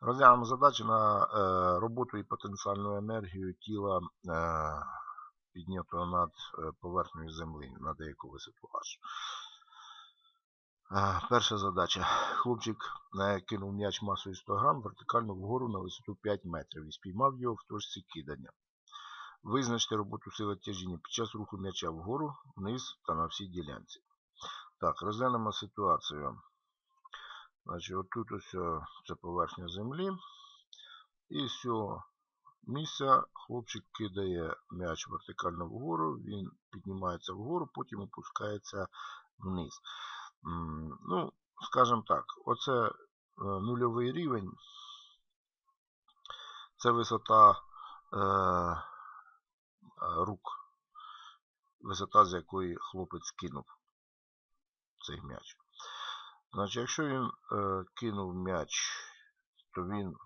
Розглянемо задачі на е, роботу і потенціальну енергію тіла е, піднятого над е, поверхнею землі на деяку висоту H. Перша задача. Хлопчик кинув м'яч масою 100 грам вертикально вгору на висоту 5 метрів і спіймав його в точці кидання. Визначте роботу сили тяжіння під час руху м'яча вгору, вниз та на всій ділянці. Так, розглянемо ситуацію. Значить, отут ось о, це поверхня землі. І з місця хлопчик кидає м'яч вертикально вгору, він піднімається вгору, потім опускається вниз. Ну, скажімо так, оце е, нульовий рівень. Це висота е, рук, висота, з якої хлопець кинув цей м'яч. Значить, якщо він е, кинув м'яч, то він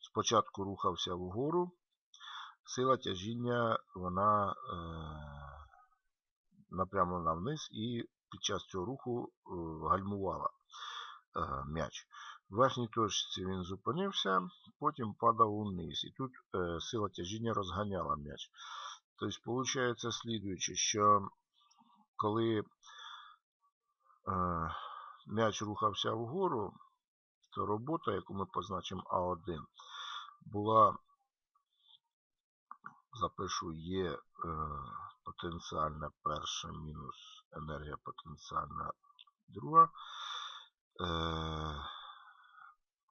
спочатку рухався вгору, сила тяжіння вона е, напрямлена вниз і під час цього руху е, гальмувала е, м'яч. В верхній точці він зупинився, потім падав униз. І тут е, сила тяжіння розганяла м'яч. Тобто, виходить слідуюче, що коли е, м'яч рухався вгору, то робота, яку ми позначимо А1, була, запишу, є е, потенціальна перша мінус енергія потенціальна друга. Е,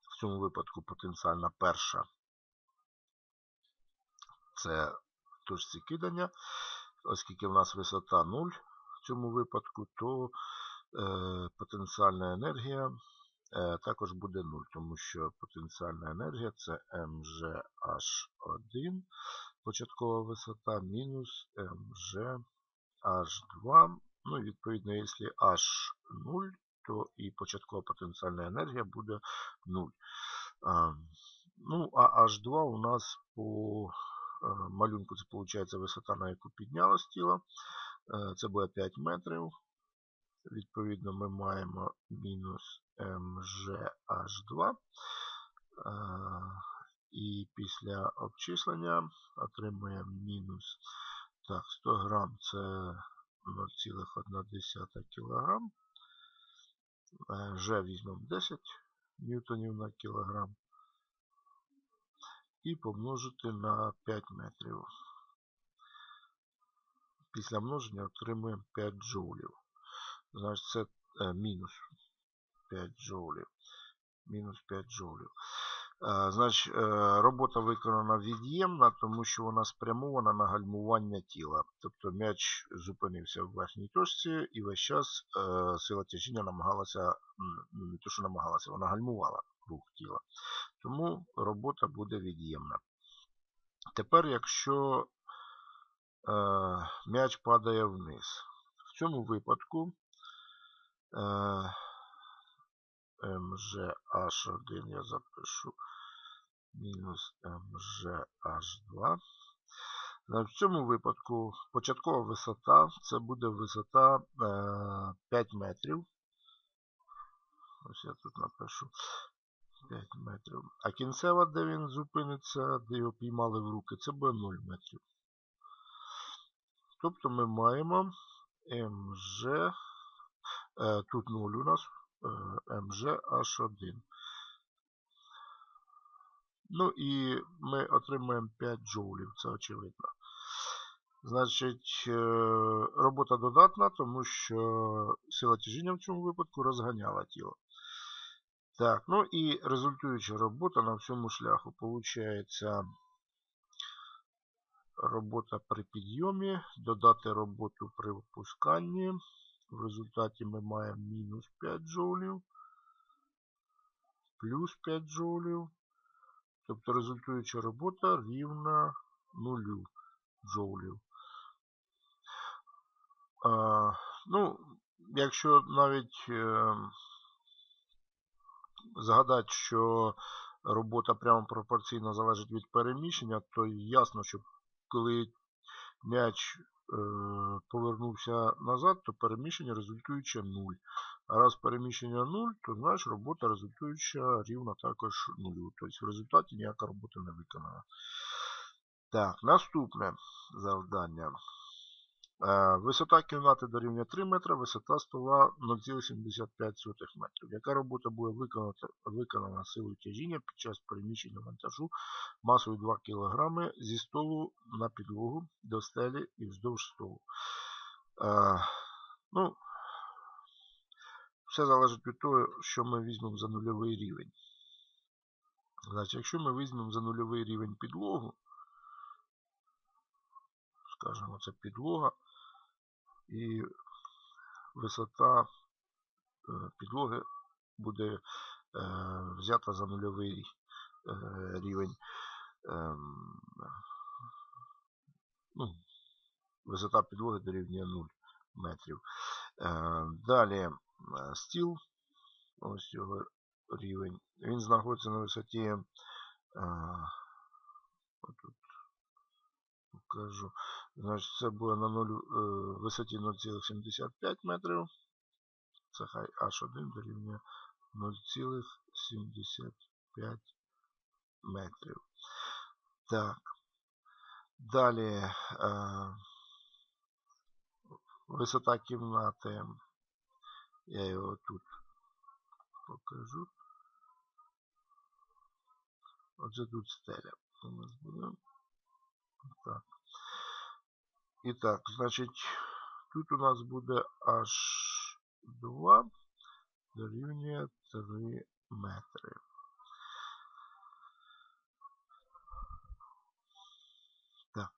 в цьому випадку потенціальна перша це в точці кидання, оскільки в нас висота 0 в цьому випадку, то потенціальна енергія е, також буде 0, тому що потенціальна енергія це mgh1, початкова висота, мінус mgh2. Ну, і відповідно, якщо h 0, то і початкова потенціальна енергія буде 0. А, ну, а H2 у нас по малюнку це виходить висота, на яку піднялось тіло. Це буде 5 метрів. Відповідно, ми маємо мінус mgh2. І після обчислення отримуємо мінус так, 100 грам це 0,1 кг. Ж візьмемо 10 ньютонів на кілограм. І помножити на 5 метрів. Після множення отримуємо 5 джоулів. Значить, це е, мінус 5 джоулів. Мінус 5 джоулів. Е, значить, е, робота виконана від'ємна, тому що вона спрямована на гальмування тіла. Тобто м'яч зупинився в верхній точці і весь час е, сила тяжіння намагалася, ну, не то, що намагалася, вона гальмувала рух тіла. Тому робота буде від'ємна. Тепер, якщо м'яч падає вниз, в цьому випадку mgh1 я запишу мінус mgh2. В цьому випадку початкова висота це буде висота 5 метрів. Ось я тут напишу 5 метрів. А кінцева, де він зупиниться, де його піймали в руки, це буде 0 метрів. Тобто ми маємо mg, тут 0 у нас, mgh1. Ну і ми отримаємо 5 джоулів, це очевидно. Значить, е, робота додатна, тому що сила тяжіння в цьому випадку розганяла тіло. Так, ну і результуюча робота на всьому шляху. Получається робота при підйомі, додати роботу при випусканні. В результаті ми маємо мінус 5 джоулів, плюс 5 джоулів. Тобто результуюча робота рівна 0 джоулів. А, ну, Якщо навіть е, згадати, що робота прямо пропорційно залежить від переміщення, то ясно, що коли м'яч повернувся назад, то переміщення результуюче 0. А раз переміщення 0, то знаєш, робота результуюча рівна також 0. Тобто в результаті ніяка робота не виконана. Так, наступне завдання. Е, Висота кімнати дорівнює 3 метри, висота стола 0,75 метрів. Яка робота буде виконана, виконана силою тяжіння під час переміщення вантажу масою 2 кг зі столу на підлогу до стелі і вздовж столу? Е, ну, все залежить від того, що ми візьмемо за нульовий рівень. Значить, якщо ми візьмемо за нульовий рівень підлогу, скажімо, це підлога, і висота е, підлоги буде е, взята за нульовий е, рівень. Ем, ну, Висота підлоги дорівнює 0 метрів. Далі стіл, ось його рівень. Він знаходиться на висоті. Отут покажу. Значить, це буде на 0, висоті 0,75 метрів. Це хай H1 дорівнює 0,75 метрів. Так. Далі е, висота кімнати. Я його тут покажу. Оце тут стеля. У нас буде. Так. І так, значить, тут у нас буде H2 дорівнює 3 метри. Так.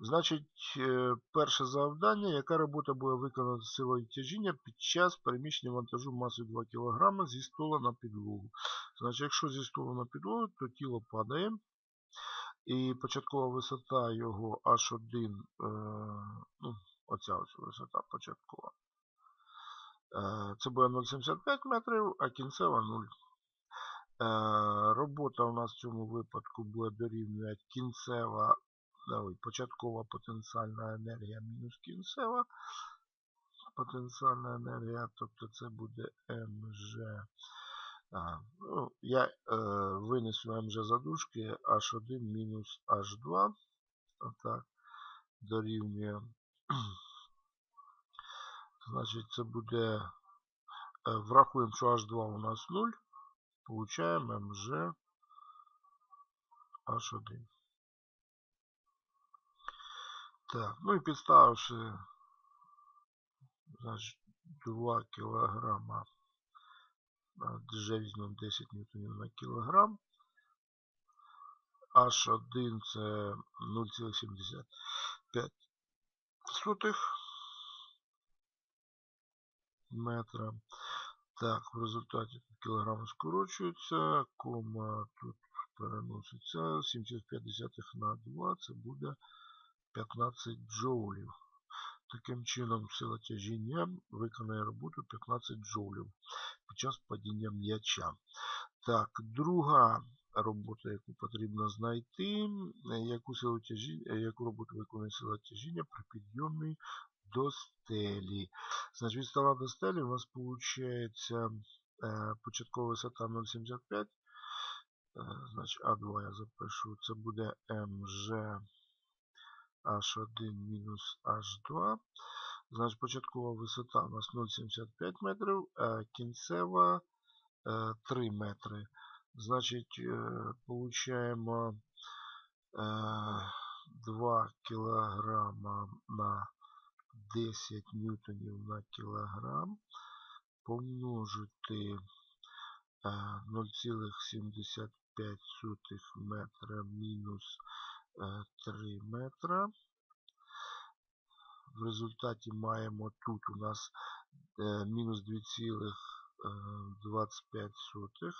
Значить, е, перше завдання, яка робота буде виконана силою тяжіння під час переміщення вантажу масою 2 кг зі стола на підлогу. Значить, якщо зі столу на підлогу, то тіло падає. І початкова висота його H1, е, ну, оця ось висота початкова. Е, це буде 0,75 метрів, а кінцева 0. Е, робота у нас в цьому випадку буде дорівнювати кінцева, ой, початкова потенціальна енергія мінус кінцева. Потенціальна енергія, тобто це буде МЖ. А, ну, Я е, винесу МЖ задушки H1 мінус H2. Отак. Дорівнює. Значить, це буде. Е, врахуємо, що H2 у нас 0. Получаємо МЖ H1. Так, ну і підставивши значить, 2 кілограма Вже візьмемо 10 ньютонів на кілограм. H1 це 0,75 метра. Так, в результаті кілограми скорочуються, кома тут переноситься 7,5 на 2, це буде 15 джоулів. Таким чином, сила тяжіння виконає роботу 15 джоулів під час падіння м'яча. Так, друга робота, яку потрібно знайти, яку силу тяжіння, яку роботу виконує сила тяжіння при підйомі до стелі. Значить, від стола до стелі у нас виходить початкова висота 0,75. Е, значить, А2 я запишу. Це буде МЖ H1 мінус H2. Значить, початкова висота у нас 0,75 метрів, а кінцева 3 е, метри. Значить, получаємо 2 кілограма на 10 ньютонів на кілограм помножити 0,75 метра мінус 3 метра. В результаті маємо тут у нас мінус 2,25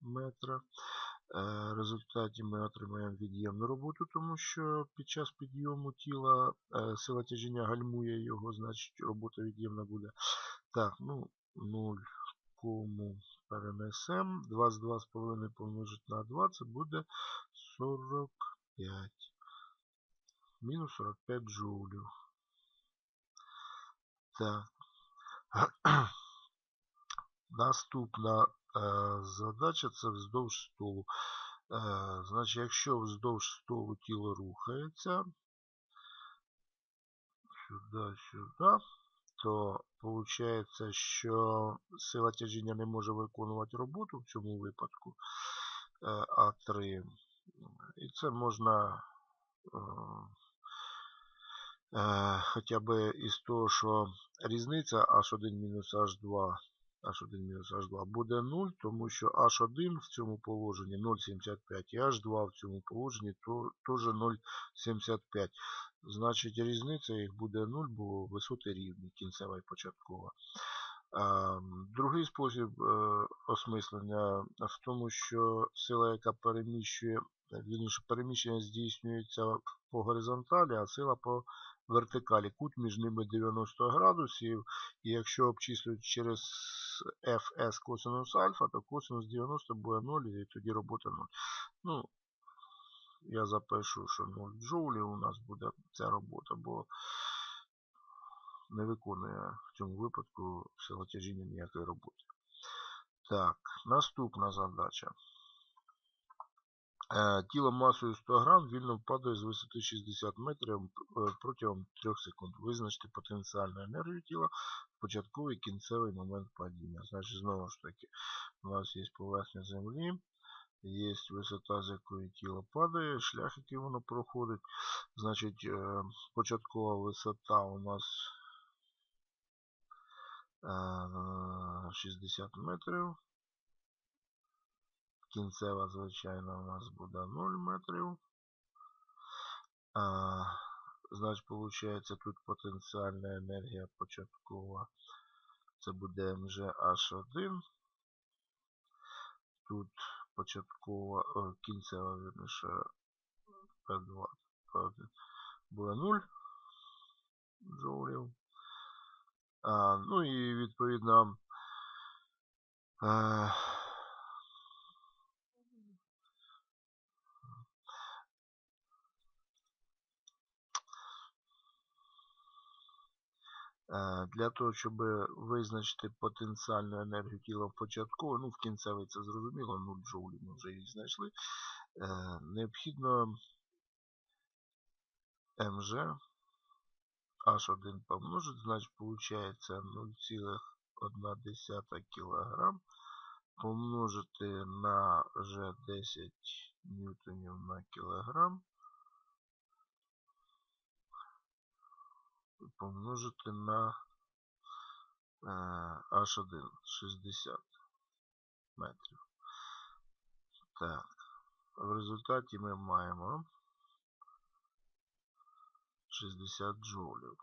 метра. В результаті ми отримаємо від'ємну роботу, тому що під час підйому тіла сила тяжіння гальмує його, значить робота від'ємна буде. Так, ну, 0 кому перенесемо. 2 з 2,5 помножити на 2, це буде 45. Мінус 45 джоулю. Так. Наступна е, задача це вздовж столу. Е, значить, якщо вздовж столу тіло рухається, сюди, сюди, то виходить, що сила тяжіння не може виконувати роботу в цьому випадку е, А3 різними. І це можна е, е, хоча б із того, що різниця H1-H2 H1-H2 буде 0, тому що H1 в цьому положенні 0,75 і H2 в цьому положенні теж 0,75. Значить, різниця їх буде 0, бо висоти рівні, кінцева і початкова. Ем, другий спосіб е, осмислення в тому, що сила, яка переміщує вірніше, переміщення здійснюється по горизонталі, а сила по вертикалі. Кут між ними 90 градусів. І якщо обчислюють через fs косинус альфа, то косинус 90 буде 0, і тоді робота 0. Ну, я запишу, що 0 джоулів у нас буде ця робота, бо не виконує в цьому випадку сила тяжіння ніякої роботи. Так, наступна задача. Е, Тіло масою 100 грам вільно падає з висоти 60 метрів е, протягом 3 секунд. Визначте потенціальну енергію тіла в початковий кінцевий момент падіння. Значить, знову ж таки, у нас є поверхня землі, є висота, з якої тіло падає, шлях, який воно проходить. Значить, е, початкова висота у нас е, 60 метрів. Кінцева, звичайно, у нас буде 0 метрів. А, значить, виходить, тут потенціальна енергія початкова. Це буде МЖH1. Тут початкова, о, кінцева, вірніше, P2 P1 буде 0 джоулів. А, ну і відповідно. Е, Для того, щоб визначити потенціальну енергію тіла в початково, ну в кінцевий це зрозуміло, 0 джоулів ми вже її знайшли. Е, Необхідно МЖ H1 помножити, значить виходить 0,1 кг помножити на G10 ньютонів на кілограм помножити на е, H1 60 метрів. Так. В результаті ми маємо 60 джоулів.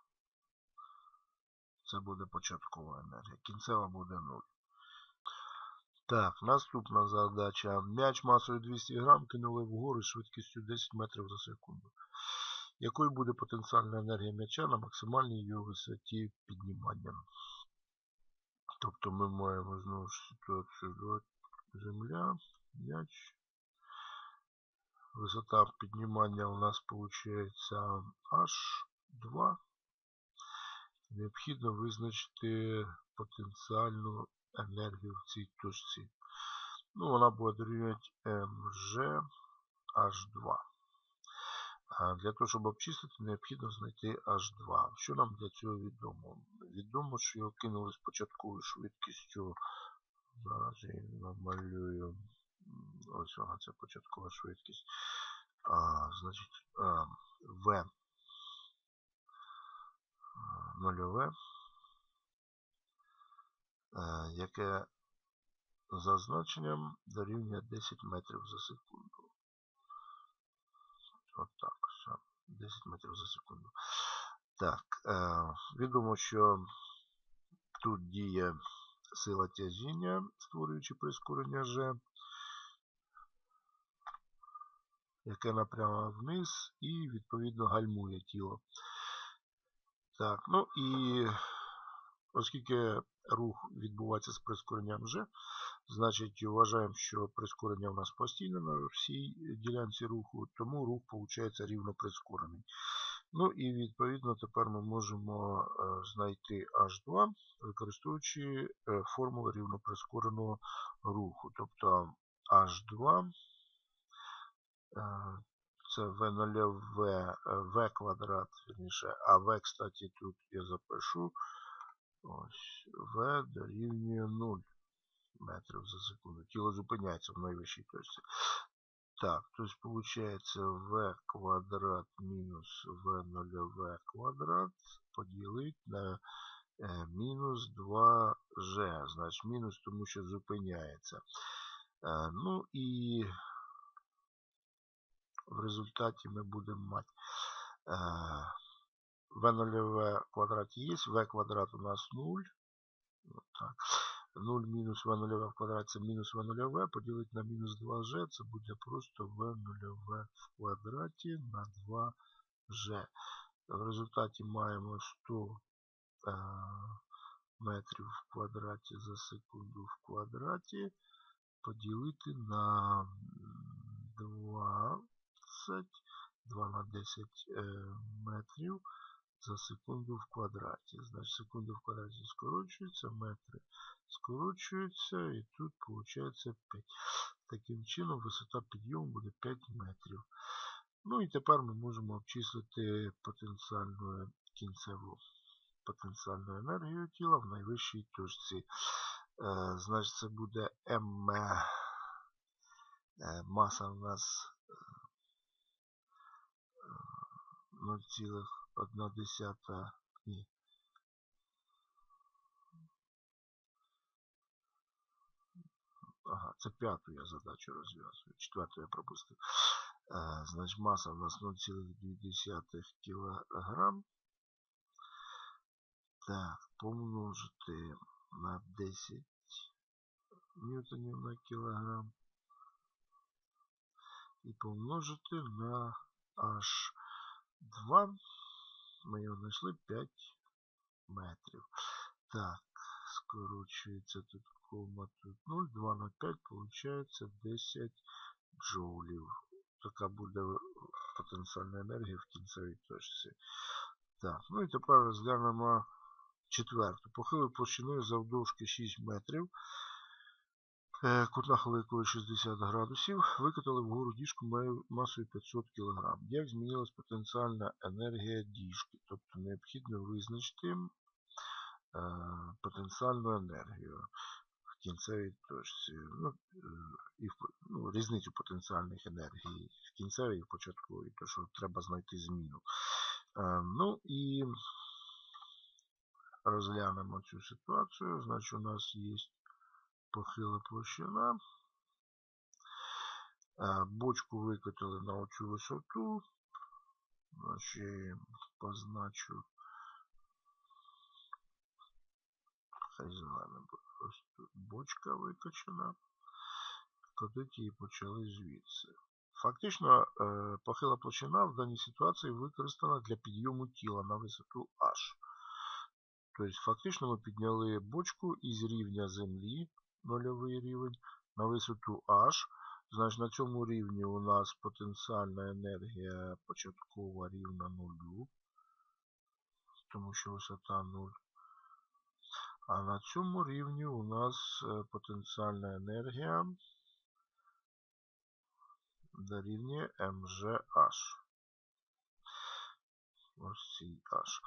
Це буде початкова енергія. Кінцева буде 0. Так, наступна задача. М'яч масою 200 грам кинули вгору з швидкістю 10 метрів за секунду. Якою буде потенціальна енергія м'яча на максимальній його висоті піднімання? Тобто ми маємо знову ж ситуацію земля, м'яч. Висота піднімання у нас виходить H2. Необхідно визначити потенціальну енергію в цій точці. Ну, вона буде дорівнювати mg H2. Для того, щоб обчислити, необхідно знайти H2. Що нам для цього відомо? Відомо, що його кинули з початковою швидкістю. Зараз я намалюю. Ось вона, це початкова швидкість. А, значить, а, V нульове, яке за значенням дорівнює 10 метрів за секунду. Отак, все. 10 метрів за секунду. Так, е, відомо, що тут діє сила тяжіння, створюючи прискорення G, яке напрямо вниз і, відповідно, гальмує тіло. Так, ну і оскільки рух відбувається з прискоренням G, значить вважаємо, що прискорення у нас постійне на всій ділянці руху, тому рух виходить рівно прискорений. Ну і відповідно тепер ми можемо е, знайти H2, використовуючи е, формулу рівноприскореного руху. Тобто H2 е, це V0 V, квадрат, вірніше, а V, кстати, тут я запишу. Ось V дорівнює 0 метрів за секунду. Тіло зупиняється в найвищій точці. Так, то есть получается v квадрат минус v0v квадрат поділити на е, мінус 2g. Значить мінус, тому що зупиняється. Е, ну і в результаті ми будемо мати е, v0v квадрат є, v квадрат у нас 0. Вот так. 0 мінус v0 в квадраті це мінус v0 поділити на мінус 2g, це буде просто v0 в квадраті на 2g. В результаті маємо 100 е, метрів в квадраті за секунду в квадраті поділити на 20, 2 на 10 е, метрів за секунду в квадраті. Значить, секунду в квадраті скорочується, метри скорочуються, і тут виходить 5. Таким чином, висота підйому буде 5 метрів. Ну і тепер ми можемо обчислити потенціальну кінцеву потенціальну енергію тіла в найвищій точці. Е, значить, це буде М. Е, маса у нас 0,1 ні, Ага, це п'яту я задачу розв'язую. Четверту я пропустив. Е, значить, маса у нас 0,2 кг. Так, помножити на 10 ньютонів на кілограм. І помножити на H2. Ми його знайшли 5 метрів. Так, скорочується тут кома тут 0, 2 на 5, получається 10 джоулів. Така буде потенціальна енергія в кінцевій точці. Так, ну і тепер розглянемо четверту. Похили площиною завдовжки 6 метрів. Кут нахилу якої 60 градусів. Викотали вгору діжку масою 500 кг. Як змінилась потенціальна енергія діжки? Тобто необхідно визначити е, потенціальну енергію кінцевій точці. Ну, е, і ну, Різницю потенціальних енергій в кінцевій і в початковій, то що треба знайти зміну. Е, ну і розглянемо цю ситуацію. Значить, у нас є похила площина. Бочку викотили на оцю висоту. Значить, позначу. Хай. Ось тут бочка викачена. Кладуть її почали звідси. Фактично, е, похила площина в даній ситуації використана для підйому тіла на висоту H. Тобто, фактично ми підняли бочку із рівня землі, нульовий рівень, на висоту H. Значить, на цьому рівні у нас потенціальна енергія початкова рівна нулю, тому що висота 0. А на цьому рівні у нас е, потенціальна енергія дорівнює МЖH. Ось цій H.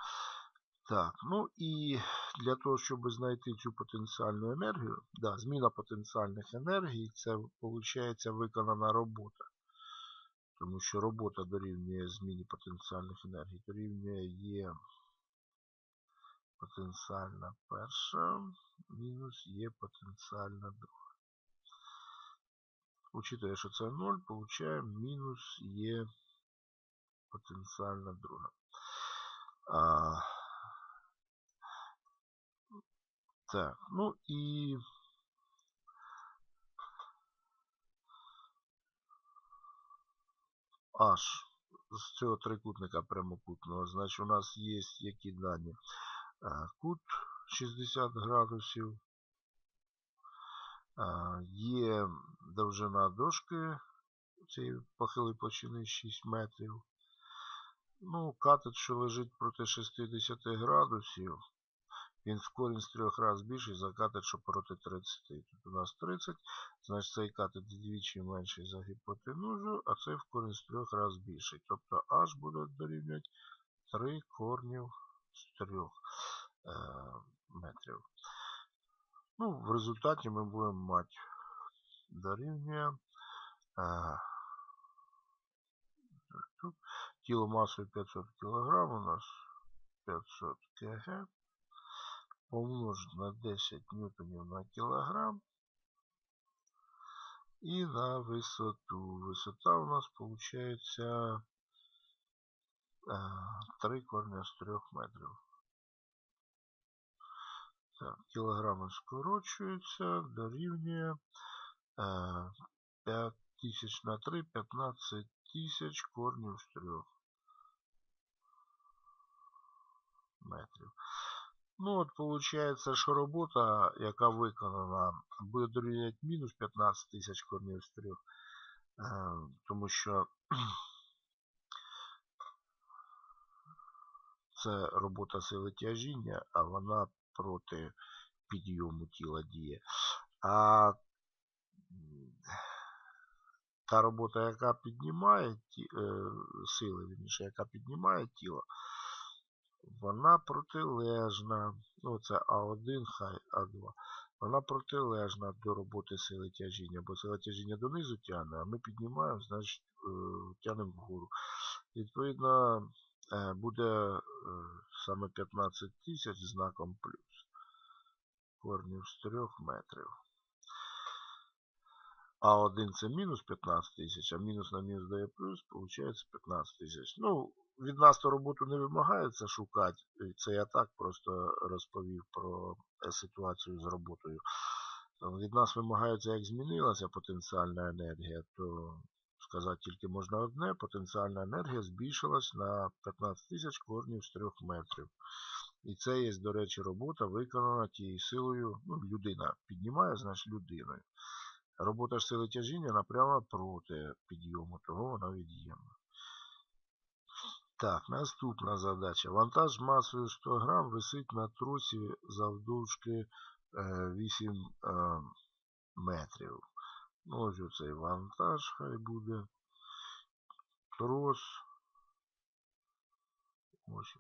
Так, ну і для того, щоб знайти цю потенціальну енергію, да, зміна потенціальних енергій, це виходить виконана робота. Тому що робота дорівнює зміні потенціальних енергій, дорівнює є потенціальна перша мінус є потенціальна друга. Учитує, що це 0, получаємо мінус є потенціальна друга. Так, ну і H з цього трикутника прямокутного, значить у нас є які дані. Кут 60 градусів. Є довжина дошки цієї похилої площини 6 метрів. Ну, катет, що лежить проти 60 градусів, він в корінь з трьох разів більший за катет, що проти 30. Тут у нас 30, значить цей катет вдвічі менший за гіпотенузу, а цей в корінь з трьох разів більший. Тобто h буде дорівнювати 3 корнів з 3 е, метрів. Ну, в результаті ми будемо мати дорівнює е, тіло масою 500 кг у нас 500 кг помножить на 10 ньютонів на кілограм і на висоту. Висота у нас получается 3 корня з 3 метрів. Так, кілограми скорочуються, дорівнює 5 тисяч на 3, 15 тисяч корнів з 3 метрів. Ну, от виходить, що робота, яка виконана, буде дорівняти мінус 15 тисяч корнів з 3, тому що це робота сили тяжіння, а вона проти підйому тіла діє. А та робота, яка піднімає е, сили, яка піднімає тіло, вона протилежна. Ну, це А1, хай А2. Вона протилежна до роботи сили тяжіння, бо сила тяжіння донизу тягне, а ми піднімаємо, значить е, тягнемо вгору. Відповідно, е, буде е, саме 15 тисяч знаком плюс. Корнів з 3 метрів. А1 це мінус 15 тисяч, а мінус на мінус дає плюс, виходить 15 тисяч. Ну, від нас то роботу не вимагається шукати. Це я так просто розповів про ситуацію з роботою. Від нас вимагається, як змінилася потенціальна енергія, то сказати тільки можна одне. Потенціальна енергія збільшилась на 15 тисяч корнів з 3 метрів. І це є, до речі, робота виконана тією силою. ну, Людина піднімає, значить людиною. Робота ж сили тяжіння напрямо проти підйому, того вона від'ємна. Так, наступна задача. Вантаж масою 100 грам висить на тросі завдовжки 8 е, е, метрів. Ну, ось оцей вантаж хай буде. Трос. Ось.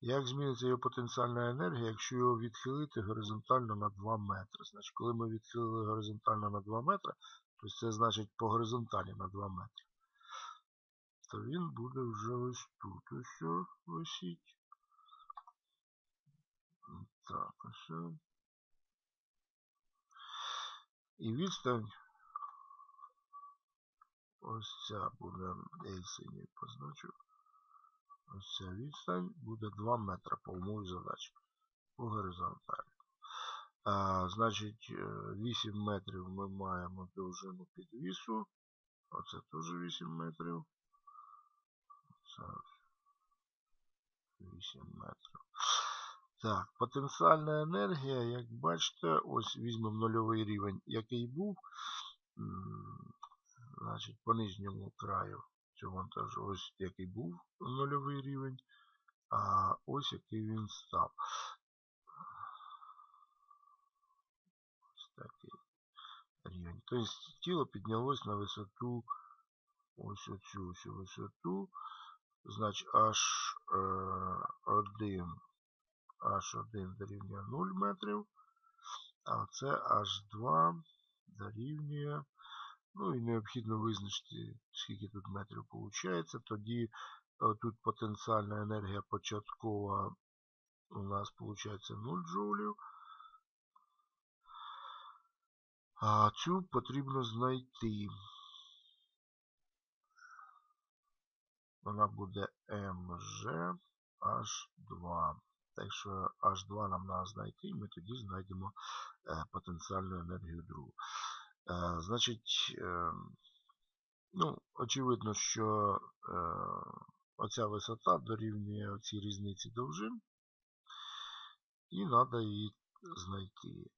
Як зміниться його потенціальна енергія, якщо його відхилити горизонтально на 2 метри? Значить, коли ми відхилили горизонтально на 2 метри, то це значить по горизонталі на 2 метри, то він буде вже ось тут ось висіть. Так, ось. І відстань ось ця буде, я синій позначу. Ось ця відстань буде 2 метри по умові задачі. По горизонталі. А, Значить, 8 метрів ми маємо довжину підвісу. Оце теж 8 метрів. Це 8 метрів. Так, потенціальна енергія, як бачите, ось візьмемо нульовий рівень, який був. Значить, по нижньому краю цього вантажу. Ось який був нульовий рівень, а ось який він став. Ось такий рівень. Тобто тіло піднялось на висоту ось оцю ось висоту. Значить H1 H1 дорівнює 0 метрів, а це H2 дорівнює Ну і необхідно визначити, скільки тут метрів виходить. Тоді е, тут потенціальна енергія початкова у нас виходить 0 джоулів. А цю потрібно знайти. Вона буде mgh 2 Так що H2 нам треба знайти, і ми тоді знайдемо е, потенціальну енергію другу. Е, значить, е, ну, очевидно, що оця висота дорівнює цій різниці довжин, і треба її знайти.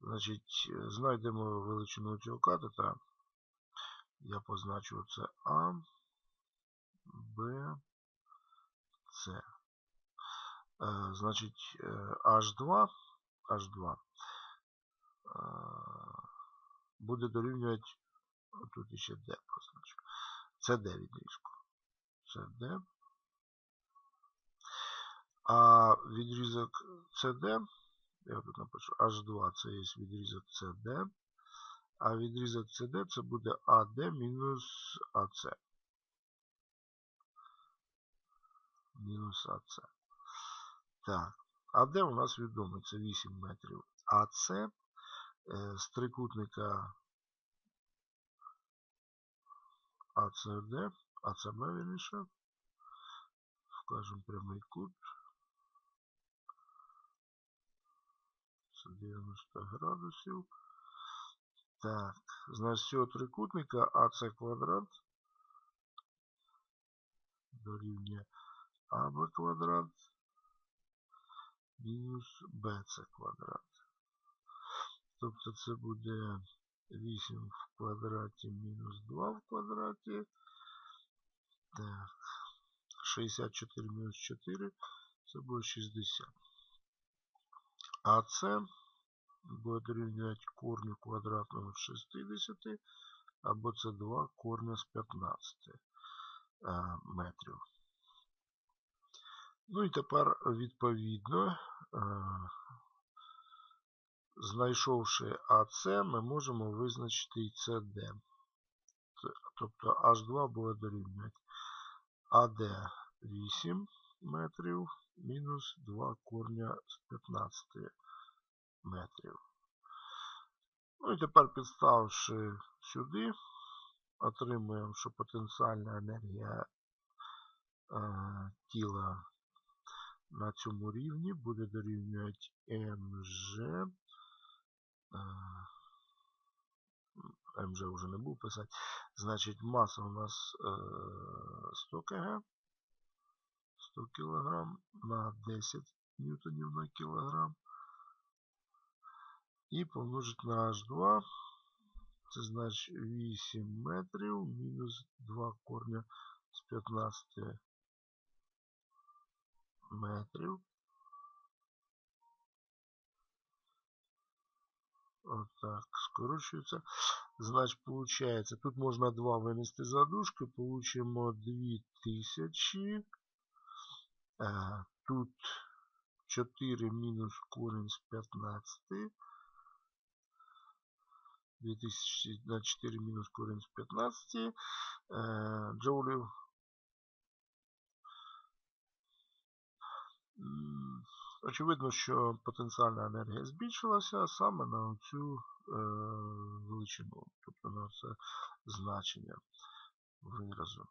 Значить, знайдемо величину цього катета. Я позначу це А, Б, С. Е, Значить, е, H2, H2 е, буде дорівнювати, тут ще D позначу. CD відрізку. CD. А відрізок CD, я тут напишу, H2 це є відрізок CD, а відрізок CD це буде AD мінус AC. Мінус AC. Так. АД у нас відомий, це 8 метрів. АЦ е, з трикутника АЦД, АЦБ вірніше. Вкажемо прямий кут. Це 90 градусів. Так, значить цього трикутника АЦ квадрат дорівнює АБ квадрат мінус БЦ квадрат. Тобто це буде 8 в квадраті мінус 2 в квадраті. Так. 64 мінус 4 це буде 60. А це буде дорівнювати корню квадратного з 60, або це 2 корня з 15 метрів. Ну і тепер, відповідно, знайшовши АЦ, ми можемо визначити і CD. Тобто H2 буде дорівнювати АД 8 метрів мінус 2 корня з 15 метрів. Ну і тепер підставивши сюди, отримуємо, що потенціальна енергія тіла на цьому рівні буде дорівнювати МЖ. МЖ вже не був писати. Значить, маса у нас 100 кг. 100 кг на 10 ньютонів на кілограм. І помножити на H2. Це значить 8 метрів мінус 2 корня з 15 метрів. Отак, скорочується. Значить, получається, тут можна 2 винести за дужки, получимо 2000. А, тут 4 мінус корінь з 15. 2000 на 4 мінус корінь з 15 е, джоулів. Очевидно, що потенціальна енергія збільшилася саме на цю е, величину, тобто на це значення виразу.